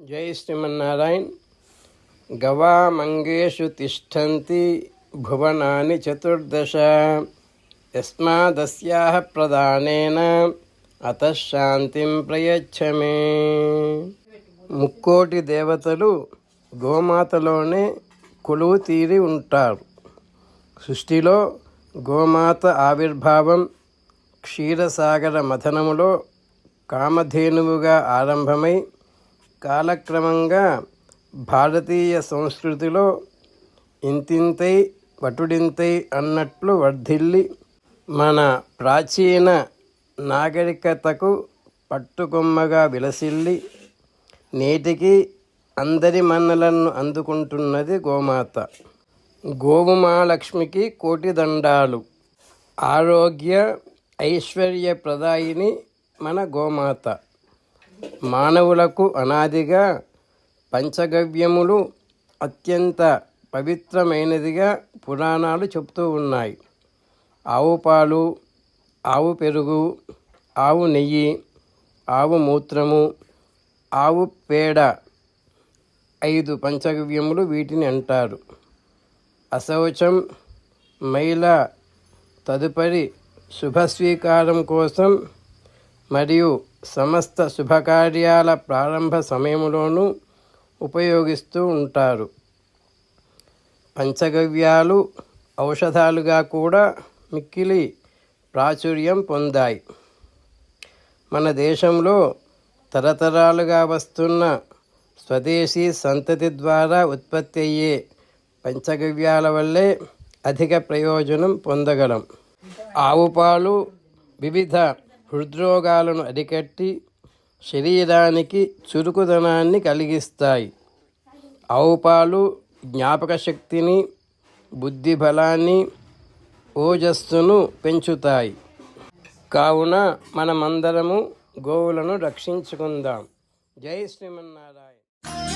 జై శ్రీమన్నారాయణ్. గవామంగేషు తిష్టంతి భువనాని చతుర్దశ. యస్మాదస్యా ప్రధానేన అతశాంతిం ప్రయచ్చమే. ముక్కోటి దేవతలు గోమాతలోనే కొలువు తీరి ఉంటారు. సృష్టిలో గోమాత ఆవిర్భావం క్షీరసాగర మథనములో కామధేనువుగా ఆరంభమై కాలక్రమంగా భారతీయ సంస్కృతిలో ఇంతింతై వటుడింతై అన్నట్లు వర్ధిల్లి మన ప్రాచీన నాగరికతకు పట్టుకొమ్మగా విలసిల్లి నేటికి అందరి మన్నలను అందుకుంటున్నది గోమాత. గోవుమాలక్ష్మికి కోటి దండాలు. ఆరోగ్య ఐశ్వర్య ప్రదాయిని మన గోమాత. మానవులకు అనాదిగా పంచగవ్యములు అత్యంత పవిత్రమైనదిగా పురాణాలు చెప్తూ ఉన్నాయి. ఆవు పాలు ఆవు పెరుగు ఆవు నెయ్యి ఆవు మూత్రము ఆవు పేడ ఐదు పంచగవ్యములు వీటిని అంటారు. అశౌచం మైల తదుపరి శుభస్వీకారం కోసం మరియు సమస్త శుభకార్యాల ప్రారంభ సమయంలోనూ ఉపయోగిస్తూ ఉంటారు. పంచగవ్యాలు ఔషధాలుగా కూడా మిక్కిలి ప్రాచుర్యం పొందాయి. మన దేశంలో తరతరాలుగా వస్తున్న స్వదేశీ సంతతి ద్వారా ఉత్పత్తి అయ్యే పంచగవ్యాల వల్లే అధిక ప్రయోజనం పొందగలం. ఆవు పాలు వివిధ హృద్రోగాలను అరికట్టి శరీరానికి చురుకుదనాన్ని కలిగిస్తాయి. ఆవు పాలు జ్ఞాపక శక్తిని బుద్ధి బలాన్ని ఓజస్సును పెంచుతాయి. కావున మనమందరము గోవులను రక్షించుకుందాం. జై శ్రీమన్నారాయణ.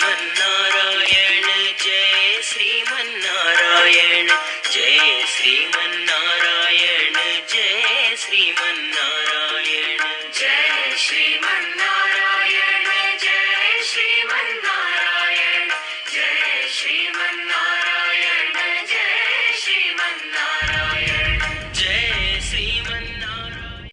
श्रीमन्नारायण जय श्रीमन्नारायण जय श्रीमन्नारायण जय श्रीमन्नारायण। जय श्रीमन्नारायण जय श्रीमन्नारायण जय श्रीमन्नारायण